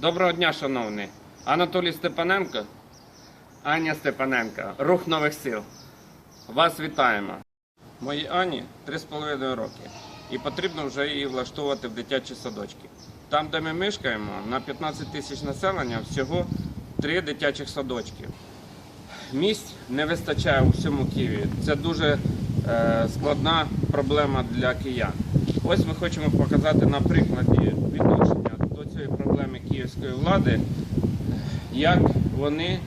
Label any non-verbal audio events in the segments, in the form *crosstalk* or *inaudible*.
Доброго дня, шановний. Анатолій Степаненко, Аня Степаненко, Рух нових сил. Вас вітаємо. Моїй Ані 3,5 роки. І потрібно вже її влаштовувати в дитячі садочки. Там, де ми мешкаємо, на 15 тисяч населення всього 3 дитячих садочки. Місць не вистачає у всьому Києві. Це дуже е, складна проблема для киян. Ось ми хочемо показати на прикладі відношення до проблеми київської влади, як вони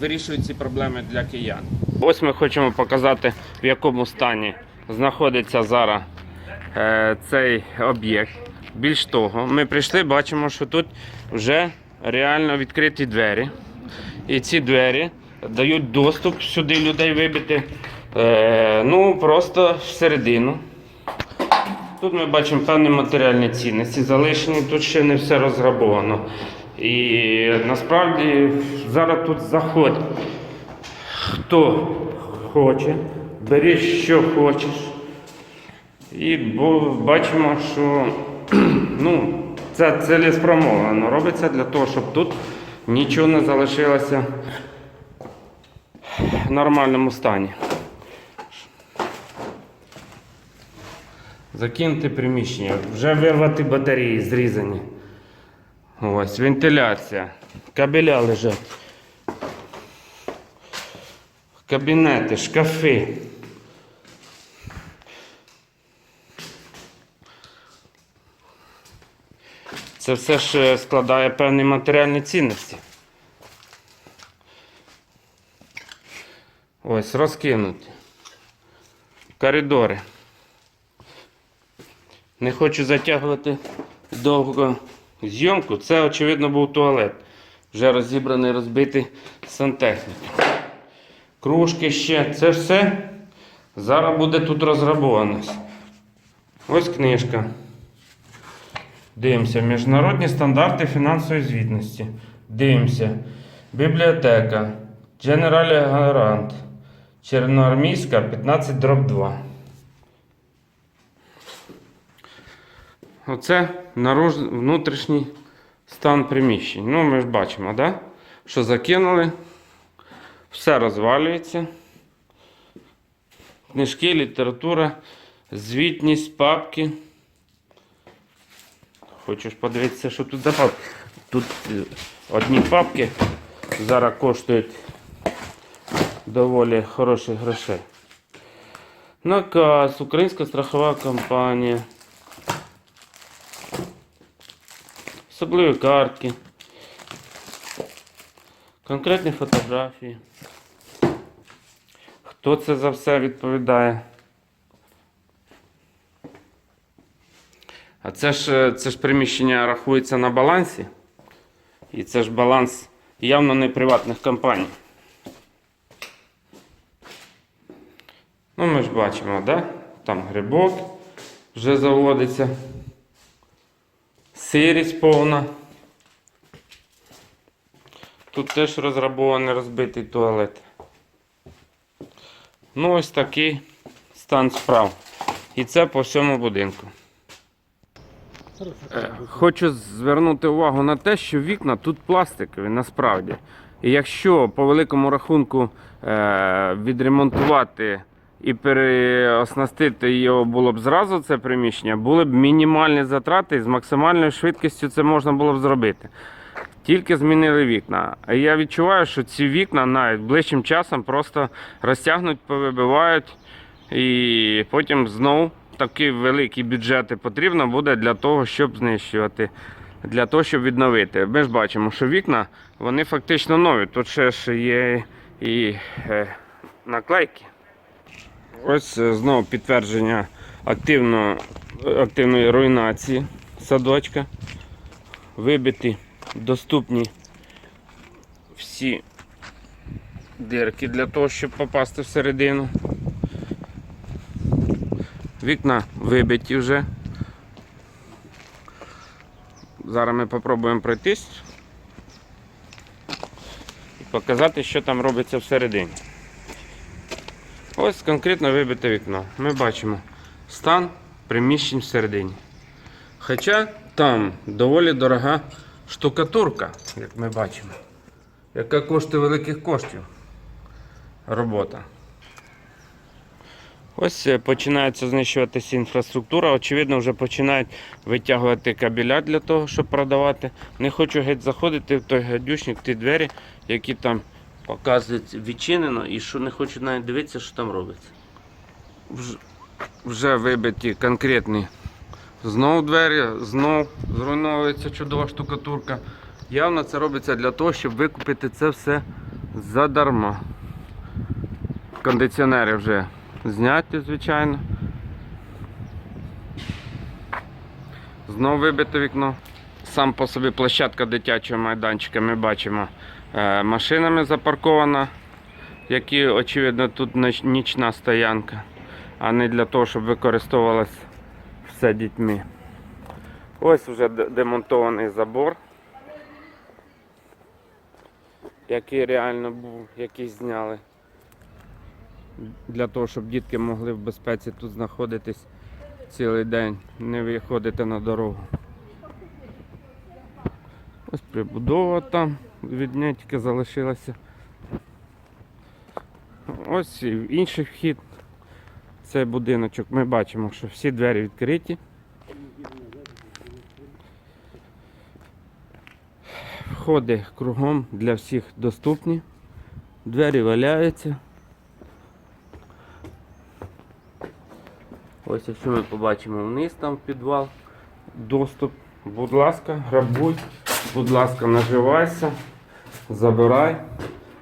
вирішують ці проблеми для киян. Ось ми хочемо показати, в якому стані знаходиться зараз е, цей об'єкт. Більш того, ми прийшли, бачимо, що тут вже реально відкриті двері. І ці двері дають доступ сюди людей вибити. Е, ну, просто всередину. Тут ми бачимо певні матеріальні цінності залишені, тут ще не все розграбовано. І насправді зараз тут заходь. Хто хоче, бери що хочеш. І бачимо, що *clears throat* ну, це цілеспромовлено робиться для того, щоб тут нічого не залишилося в нормальному стані. Закинути приміщення, вже вирвати батареї зрізані. Ось, вентиляція. Кабеля лежать. Кабінети, шкафи. Це все ж е, складає певні матеріальні цінності. Ось, розкинуті. Коридори. Не хочу затягувати довго зйомку. Це, очевидно, був туалет. Вже розібраний, розбитий сантехнік. Кружки ще. Це все зараз буде тут розграбовано. Ось книжка. Дивимося. Міжнародні стандарти фінансової звітності. Дивимося. Бібліотека. General Гарант. Черноармійська 15 дроб 2. Оце наруж... внутрішній стан приміщень. Ну, ми ж бачимо, да? що закинули, все розвалюється. Книжки, література, звітність, папки. Хочу ж подивитися, що тут за папки. Тут е, одні папки зараз коштують доволі хороших грошей. Наказ, Українська страхова компанія. Особливі картки. Конкретні фотографії. Хто це за все відповідає? А це ж, е, це ж приміщення рахується на балансі. І це ж баланс явно не приватних компаній. Ну, ми ж бачимо, да? Там грибок вже заводиться. Сирість повна. Тут теж розрабований розбитий туалет. Ну, ось такий стан справ. І це по всьому будинку. Е, Хочу звернути увагу на те, що вікна тут пластикові насправді. І якщо по великому рахунку е, відремонтувати і переоснастити його було б зразу це приміщення, були б мінімальні затрати і з максимальною швидкістю це можна було б зробити. Тільки змінили вікна. Я відчуваю, що ці вікна навіть ближчим часом просто розтягнуть, повибивають, і потім знову такі великі бюджети потрібно буде для того, щоб знищувати, для того, щоб відновити. Ми ж бачимо, що вікна вони фактично нові. Тут ще ж є і е, наклейки. Ось е, знову підтвердження активно, активної руйнації садочка. Вибиті доступні всі дирки для того, щоб попасти всередину. Вікна вибиті вже. Зараз ми спробуємо пройтись і показати, що там робиться всередині. Ось конкретно вибите вікно. Ми бачимо стан приміщень всередині. Хоча там доволі дорога штукатурка, як ми бачимо, яка коштує великих коштів. Робота. Ось е, починається знищуватися інфраструктура. Очевидно, вже починають витягувати кабеля для того, щоб продавати. Не хочу геть заходити в той гадючник, в ті двері, які там показують відчинено, і що не хочу навіть дивитися, що там робиться. Вж- Вже вибиті конкретні знову двері, знов зруйновується чудова штукатурка. Явно це робиться для того, щоб викупити це все задарма. Кондиціонери вже зняті, звичайно. Знову вибите вікно. Сам по собі площадка дитячого майданчика ми бачимо машинами запаркована, які, очевидно, тут нічна стоянка, а не для того, щоб використовувалось все дітьми. Ось вже демонтований забор, який реально був, який зняли для того, щоб дітки могли в безпеці тут знаходитись цілий день, не виходити на дорогу. Ось прибудова там від неї тільки залишилася. Ось і інший вхід. Цей будиночок ми бачимо, що всі двері відкриті. Входи кругом для всіх доступні. Двері валяються. Ось якщо ми побачимо вниз там підвал, доступ, будь ласка, грабуй, будь ласка, наживайся, забирай.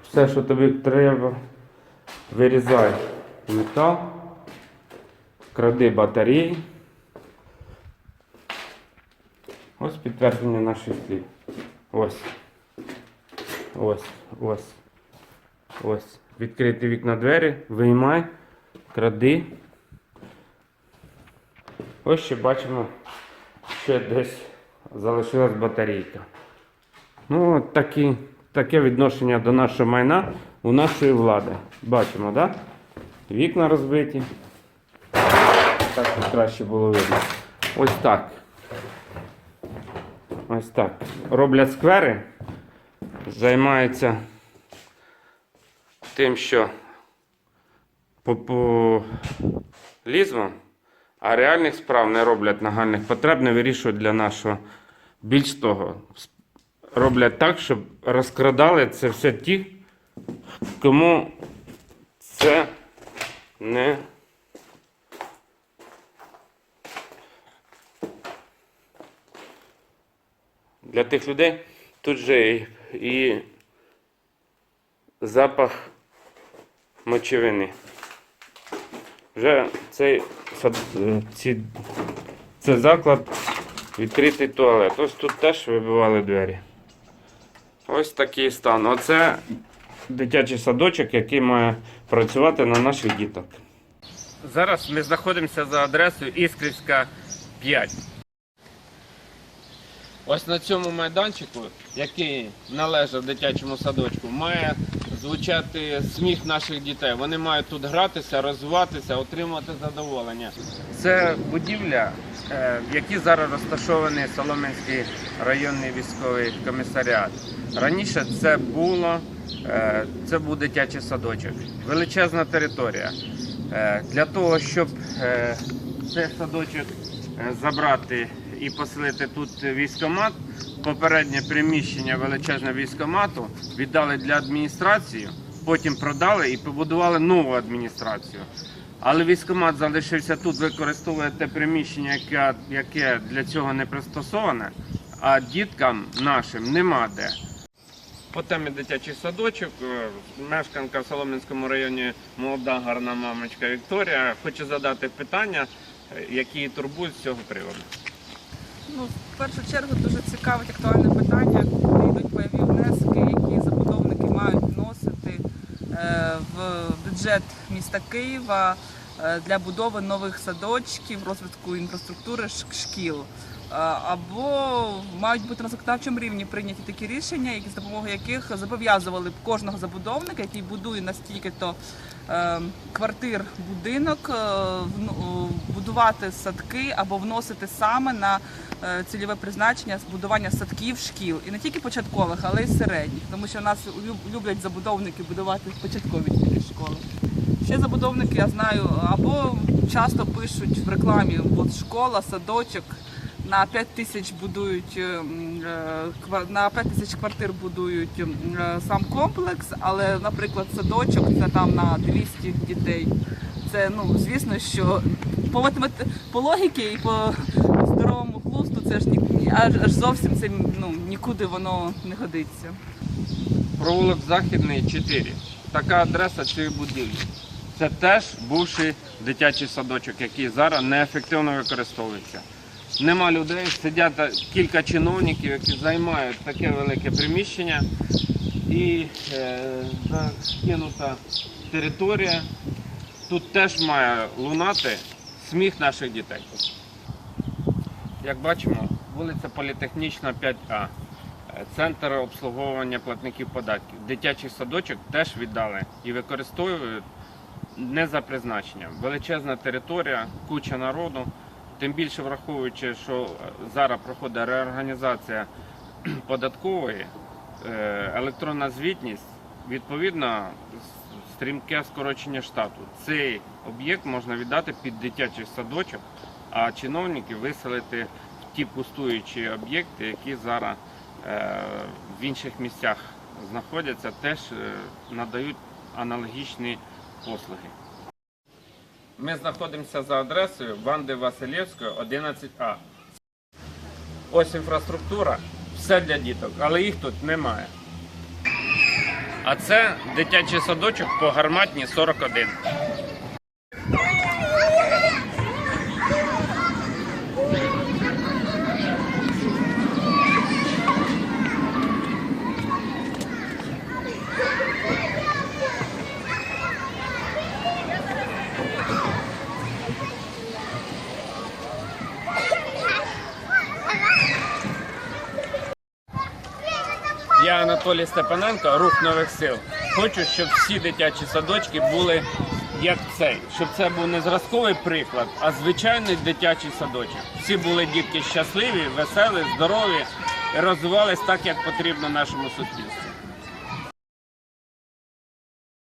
Все, що тобі треба, вирізай метал, кради батареї. Ось підтвердження наших слів. Ось. Ось, ось. Ось. Відкрити вікна двері, виймай, кради. Ось ще бачимо, ще десь залишилась батарейка. Ну, от такі, таке відношення до нашого майна у нашої влади. Бачимо? Да? Вікна розбиті. Так краще було видно. Ось так. Ось так. Роблять сквери, займаються тим, що популізмом, а реальних справ не роблять нагальних потреб, не вирішують для нашого. Більш того, роблять так, щоб розкрадали це все ті, кому це не для тих людей тут же і, і запах мочевини. Вже цей ці, це заклад відкритий туалет. Ось тут теж вибивали двері. Ось такий стан. Оце дитячий садочок, який має працювати на наших діток. Зараз ми знаходимося за адресою Іскрівська 5. Ось на цьому майданчику, який належав дитячому садочку, має звучати сміх наших дітей. Вони мають тут гратися, розвиватися, отримувати задоволення. Це будівля, е, в якій зараз розташований Соломенський районний військовий комісаріат. Раніше це було е, це був дитячий садочок, величезна територія. Е, Для того, щоб цей садочок забрати і поселити тут військомат, попереднє приміщення величезного військомату віддали для адміністрації, потім продали і побудували нову адміністрацію. Але військомат залишився тут, використовує те приміщення, яке, для цього не пристосоване, а діткам нашим нема де. По темі дитячий садочок, е, мешканка в Солом'янському районі молода гарна мамочка Вікторія хоче задати питання, е, які її турбують з цього приводу. Ну, в першу чергу дуже цікавить актуальне питання, куди йдуть пайові внески, які забудовники мають вносити е, в бюджет міста Києва е, для будови нових садочків, розвитку інфраструктури шкіл. Або мають бути на законодавчому рівні прийняті такі рішення, які з допомогою яких зобов'язували б кожного забудовника, який будує настільки-то е, квартир будинок, е, е, будувати садки або вносити саме на е, цільове призначення збудування садків, шкіл і не тільки початкових, але й середніх, тому що у нас люблять забудовники будувати початкові школи. Ще забудовники, я знаю, або часто пишуть в рекламі, от школа, садочок. На 5 тисяч будують е, е, на 5 тисяч квартир будують е, сам комплекс, але, наприклад, садочок це там на 200 дітей. Це ну звісно, що по по логіки і по здоровому глузду це ж ні аж, аж зовсім це ну нікуди воно не годиться. Провулок Західний 4. Така адреса цієї будівлі. Це теж бувший дитячий садочок, який зараз неефективно використовується. Нема людей, сидять кілька чиновників, які займають таке велике приміщення і е, закинута територія. Тут теж має лунати сміх наших дітей. Як бачимо, вулиця Політехнічна 5А. Е, Центр обслуговування платників податків. Дитячий садочок теж віддали і використовують не за призначенням. Величезна територія, куча народу. Тим більше враховуючи, що зараз проходить реорганізація *clears throat* податкової, е, електронна звітність, відповідно, стрімке скорочення штату. Цей об'єкт можна віддати під дитячий садочок, а чиновників виселити в ті пустуючі об'єкти, які зараз е, в інших місцях знаходяться, теж е, надають аналогічні послуги. Ми знаходимося за адресою Ванди Василєвської, 11А. Ось інфраструктура, все для діток, але їх тут немає. А це дитячий садочок по гарматні 41. Я Анатолій Степаненко, рух нових сил. Хочу, щоб всі дитячі садочки були як цей, щоб це був не зразковий приклад, а звичайний дитячий садочок. Всі були дітки щасливі, веселі, здорові і розвивались так, як потрібно нашому суспільству.